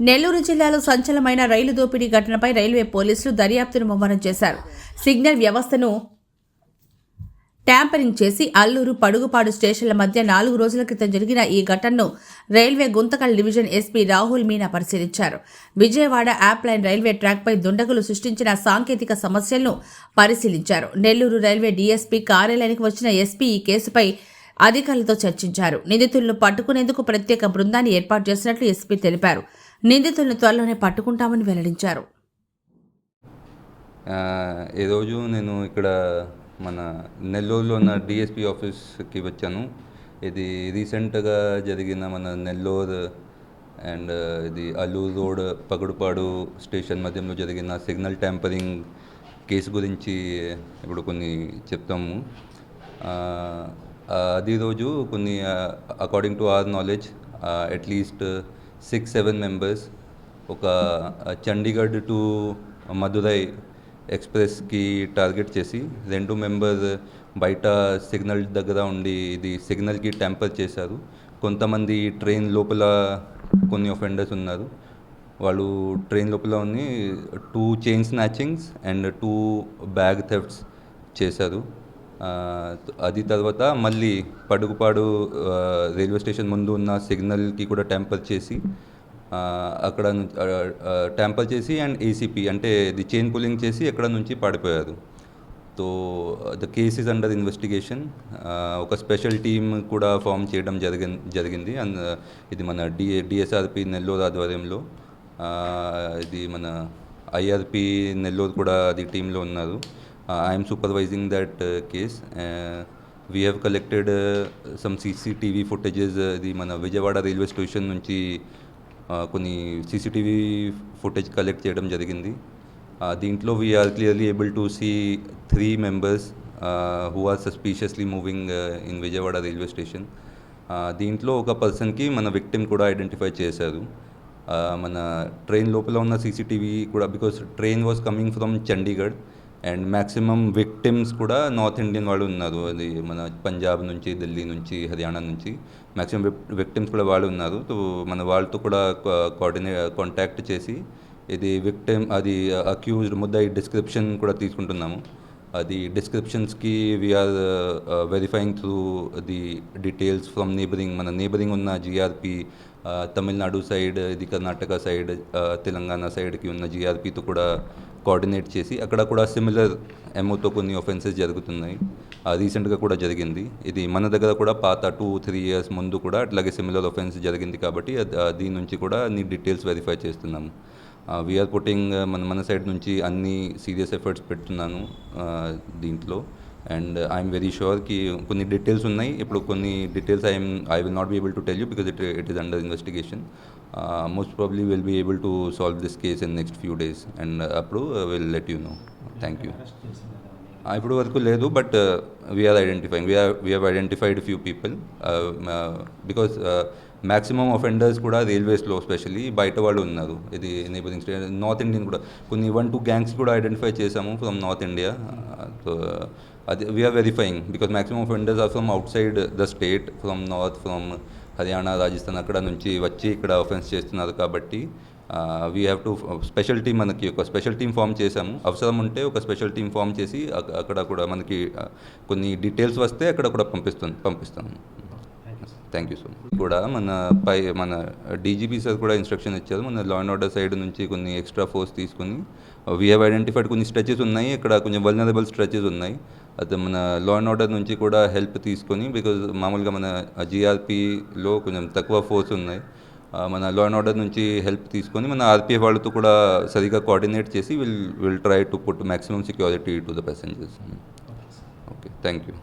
నెల్లూరు జిల్లాలో సంచలనమైన రైలు దోపిడీ ఘటనపై రైల్వే పోలీసులు దర్యాప్తును ముమ్మరం చేశారు. సిగ్నల్ వ్యవస్థను ట్యాంపరింగ్ చేసి అల్లూరు పడుగుపాడు స్టేషన్ల మధ్య నాలుగు రోజుల క్రితం జరిగిన ఈ ఘటనను railway Guntakal division SP Rahul Meena పరిశీలించారు. విజయవాడ యాప్ లైన్ రైల్వే ట్రాక్పై దుండగులు సృష్టించిన సాంకేతిక సమస్యలను పరిశీలించారు. నెల్లూరు రైల్వే డీఎస్పీ కార్యాలయానికి వచ్చిన ఎస్పీ ఈ కేసుపై అధికారులతో చర్చించారు. నిందితులను పట్టుకునేందుకు ప్రత్యేక బృందాన్ని ఏర్పాటు చేసినట్లు ఎస్పీ తెలిపారు. నిందితులను త్వరలోనే పట్టుకుంటామని వెల్లడించారు. ఈరోజు నేను ఇక్కడ మన నెల్లూరులో ఉన్న డిఎస్పి ఆఫీస్కి వచ్చాను. ఇది రీసెంట్గా జరిగిన మన నెల్లూరు అండ్ ఇది అల్లూరు రోడ్ పగడుపాడు స్టేషన్ మధ్యలో జరిగిన సిగ్నల్ ట్యాంపరింగ్ కేసు గురించి ఇప్పుడు కొన్ని చెప్తాము. అది రోజు కొన్ని according to our knowledge at least six seven members ఒక చండీగఢ్ టు మదురై ఎక్స్ప్రెస్కి టార్గెట్ చేసి రెండు మెంబర్ బయట సిగ్నల్ దగ్గర ఉండి ఇది సిగ్నల్కి టెంపర్ చేశారు. కొంతమంది ట్రైన్ లోపల కొన్ని ఒఫెండర్స్ ఉన్నారు. వాళ్ళు ట్రైన్ లోపల ఉన్ని two chain snatchings and two bag thefts చేశారు. అది తర్వాత మళ్ళీ పడుగుపాడు రైల్వే స్టేషన్ ముందు ఉన్న సిగ్నల్కి కూడా ట్యాంపర్ చేసి అక్కడ ట్యాంపర్ చేసి అండ్ ఏసీపీ అంటే ది చైన్ పులింగ్ చేసి ఎక్కడ నుంచి పడిపోయారు. So the case is under investigation ఒక స్పెషల్ టీమ్ కూడా ఫామ్ చేయడం జరిగి జరిగింది. అండ్ ఇది మన డిఏ డిఎస్ఆర్పి నెల్లూరు ఆధ్వర్యంలో ఇది మన ఐఆర్పి నెల్లూరు కూడా అది టీంలో ఉన్నారు. I am supervising that case we have collected some CCTV footages ఇది మన విజయవాడ రైల్వే స్టేషన్ నుంచి కొన్ని సీసీటీవీ ఫుటేజ్ కలెక్ట్ చేయడం జరిగింది దీంట్లో దీంట్లో we are clearly able to see three members who are suspiciously moving in Vijayawada railway station దీంట్లో ఒక పర్సన్కి మన విక్టిమ్ కూడా ఐడెంటిఫై చేశారు మన ట్రైన్ లోపల ఉన్న సీసీటీవీ కూడా because train was coming from Chandigarh and maximum victims కూడా నార్త్ ఇండియన్ వాళ్ళు ఉన్నారు. అది మన పంజాబ్ నుంచి ఢిల్లీ నుంచి హర్యానా నుంచి మ్యాక్సిమం విక్టిమ్స్ కూడా వాళ్ళు ఉన్నారు. సో మన వాళ్ళతో కూడా కోఆర్డినే కాంటాక్ట్ చేసి ఇది విక్టిమ్ అది అక్యూజ్డ్ ముద్దాయి డిస్క్రిప్షన్ కూడా తీసుకుంటున్నాము. అది డిస్క్రిప్షన్స్కి we are verifying through the details from neighbouring మన నేబరింగ్ ఉన్న జిఆర్పి తమిళనాడు సైడ్ ఇది కర్ణాటక సైడ్ తెలంగాణ సైడ్కి ఉన్న జిఆర్పితో కూడా కోఆర్డినేట్ చేసి అక్కడ కూడా సిమిలర్ ఎమోతో కొన్ని ఒఫెన్సెస్ జరుగుతున్నాయి. రీసెంట్గా కూడా జరిగింది. ఇది మన దగ్గర కూడా పాత టూ త్రీ ఇయర్స్ ముందు కూడా అట్లాగే సిమిలర్ ఒఫెన్స్ జరిగింది కాబట్టి దీని నుంచి కూడా అన్ని డీటెయిల్స్ వెరిఫై చేస్తున్నాము వీఆర్ పుట్టింగ్ మన మన సైడ్ నుంచి అన్ని సీరియస్ ఎఫర్ట్స్ పెడుతున్నాను దీంట్లో. అండ్ ఐఎమ్ వెరీ షూర్కి కొన్ని డీటెయిల్స్ ఉన్నాయి. ఇప్పుడు కొన్ని details I'm I will not be able to tell you because it it is under investigation most probably will be able to solve this case in next few days and అప్పుడు will let you know thank you ఇప్పుడు వరకు లేదు but we are identifying we are we identified few people because maximum offenders కూడా రైల్వేస్లో specially బయట వాళ్ళు ఉన్నారు. ఇది నేబరింగ్ స్టేట్ నార్త్ ఇండియన్ కూడా. కొన్ని వన్ టూ గ్యాంగ్స్ కూడా ఐడెంటిఫై చేసాము from north India so uh, అది we are verifying because maximum offenders are from outside the state from north from Haryana Rajasthan అక్కడ నుంచి వచ్చి ఇక్కడ అఫెన్స్ చేస్తున్నారు కాబట్టి we have to special team మనకి ఒక స్పెషల్ టీమ్ ఫామ్ చేసాము అవసరం ఉంటే ఒక స్పెషల్ టీమ్ ఫామ్ చేసి అక్కడ కూడా మనకి uh, కొన్ని డీటెయిల్స్ వస్తే అక్కడ కూడా పంపిస్తుంది పంపిస్తాము. థ్యాంక్ యూ సో మచ్ కూడా మన పై మన డీజీపీ సార్ కూడా ఇన్స్ట్రక్షన్ ఇచ్చారు. మన లా అండ్ ఆర్డర్ సైడ్ నుంచి కొన్ని ఎక్స్ట్రా ఫోర్స్ తీసుకుని వీ హ్యావ్ ఐడెంటిఫైడ్ కొన్ని స్ట్రెచెస్ ఉన్నాయి. ఇక్కడ కొంచెం వల్నరబుల్ స్ట్రెచెస్ ఉన్నాయి. అది మన లా అండ్ ఆర్డర్ నుంచి కూడా హెల్ప్ తీసుకొని బికాజ్ మామూలుగా మన జిఆర్పిలో కొంచెం తక్కువ ఫోర్స్ ఉన్నాయి. మన లా అండ్ ఆర్డర్ నుంచి హెల్ప్ తీసుకొని మన ఆర్పీఎఫ్ వాళ్ళతో కూడా సరిగా కోఆర్డినేట్ చేసి will will try to put maximum security to the passengers okay thank you